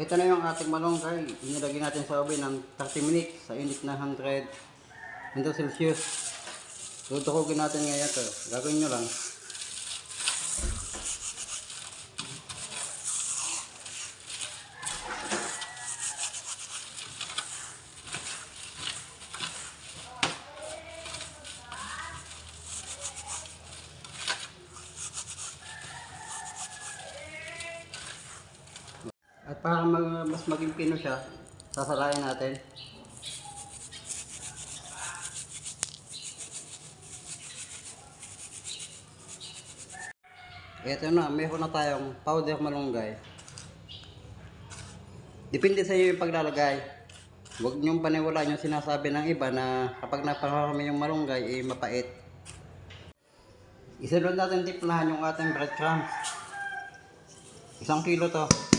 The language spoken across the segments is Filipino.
Ito na yung ating malunggay. Inilagay natin sa oven ng 30 minutes sa init na 100 100 Celsius. Tutukugin natin ngayon ito. Gagawin nyo lang. Para mag- mas maging pino siya, sasalayin natin. Ito na, meron na tayong powder malunggay. Depende sa iyo yung paglalagay. Huwag niyong paniwalaan yung sinasabi ng iba na kapag napakarami yung malunggay, eh mapait. Isunod natin tiplahan yung ating breadcrumbs. Isang kilo to.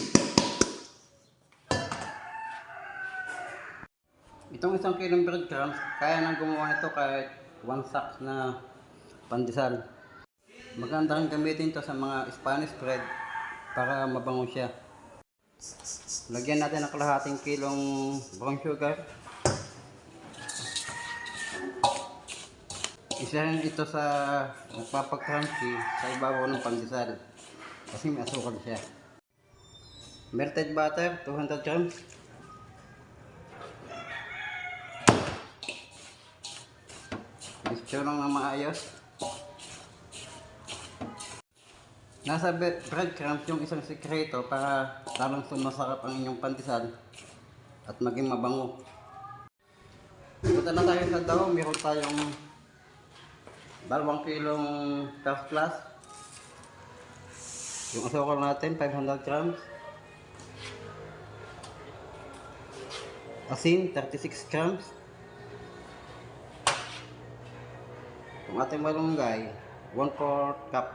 Itong isang kilong breadcrumbs, kaya nang gumawa nito kahit one sack na pandesal. Maganda rin gamitin to sa mga Spanish bread para mabango siya. Lagyan natin ng kalahating kilong brown sugar. Isa rin ito sa nagpapag-crunchy sa ibabaw ng pandesal. Kasi may asukal siya. Melted butter, 200 grams. Lang ng maayos. Nasa bre- breadcrumbs yung isang sikreto para lalong sumasarap ang inyong pandesal at maging mabango. Punta na tayo sa daw, meron tayong dalawang kilong first class. Yung asukal natin, 500 grams. Asin, 36 grams. Ating malunggay, 1 4 cup.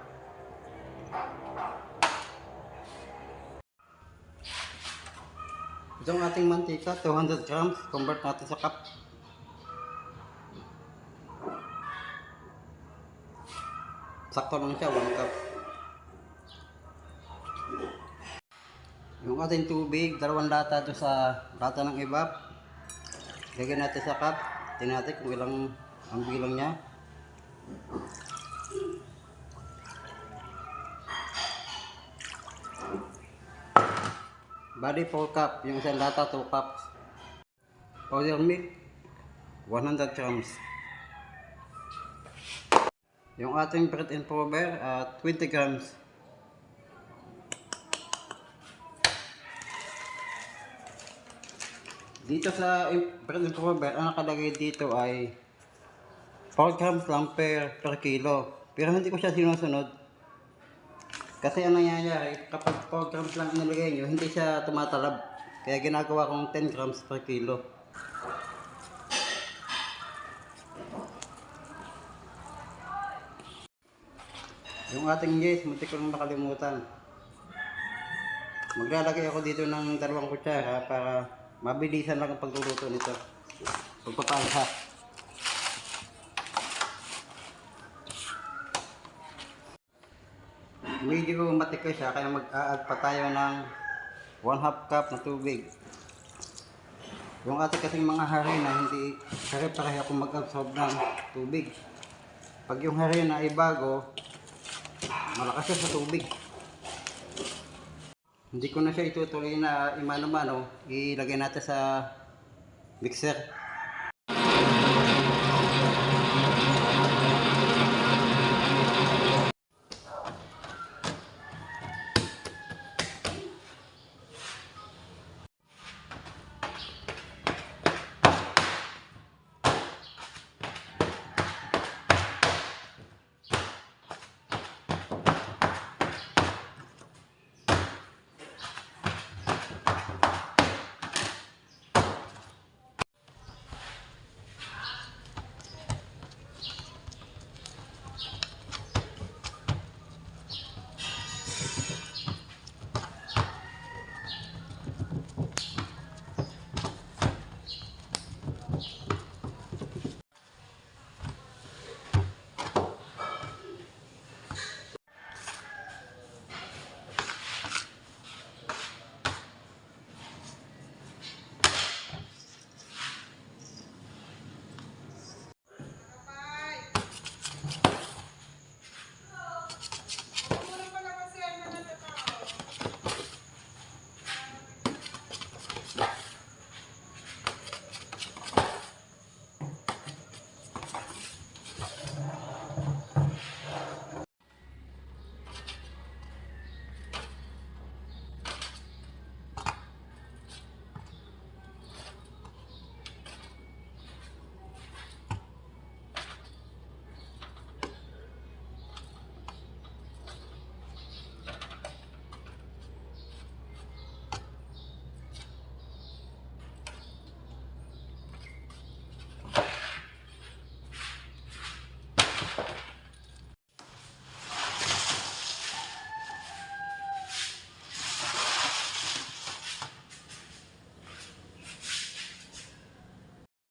Itong ating mantika, 200 grams, convert natin sa cup. Sakto lang siya, 1 cup. Yung ating tubig, dalawang lata doon sa lata ng ibab. Lagyan natin sa cup. Tingnan kung ilang ang bilang niya. Bali 4 cup, yung isang lata 2 cups. Powder milk, 100 grams. Yung ating bread and powder, ah, 20 grams. Dito sa bread and powder, ang nakalagay dito ay 4 grams lang per, per kilo. Pero hindi ko siya sinusunod. Kasi ang nangyayari, kapag 4 grams lang inilagay nyo, hindi siya tumatalab. Kaya ginagawa kong 10 grams per kilo. Yung ating yes, muntik ko nang nakalimutan. Maglalagay ako dito ng dalawang kutsara para mabilisan lang ang pagluluto nito. Pagpapangha. Medyo matikoy siya kaya mag-add pa tayo ng 1 half cup na tubig. Yung ating kasing mga harina, hindi pare-pareho kung mag-absorb ng tubig. Pag yung harina ay bago, malakas siya sa tubig. Hindi ko na siya itutuloy na imano-mano, ilagay natin sa mixer.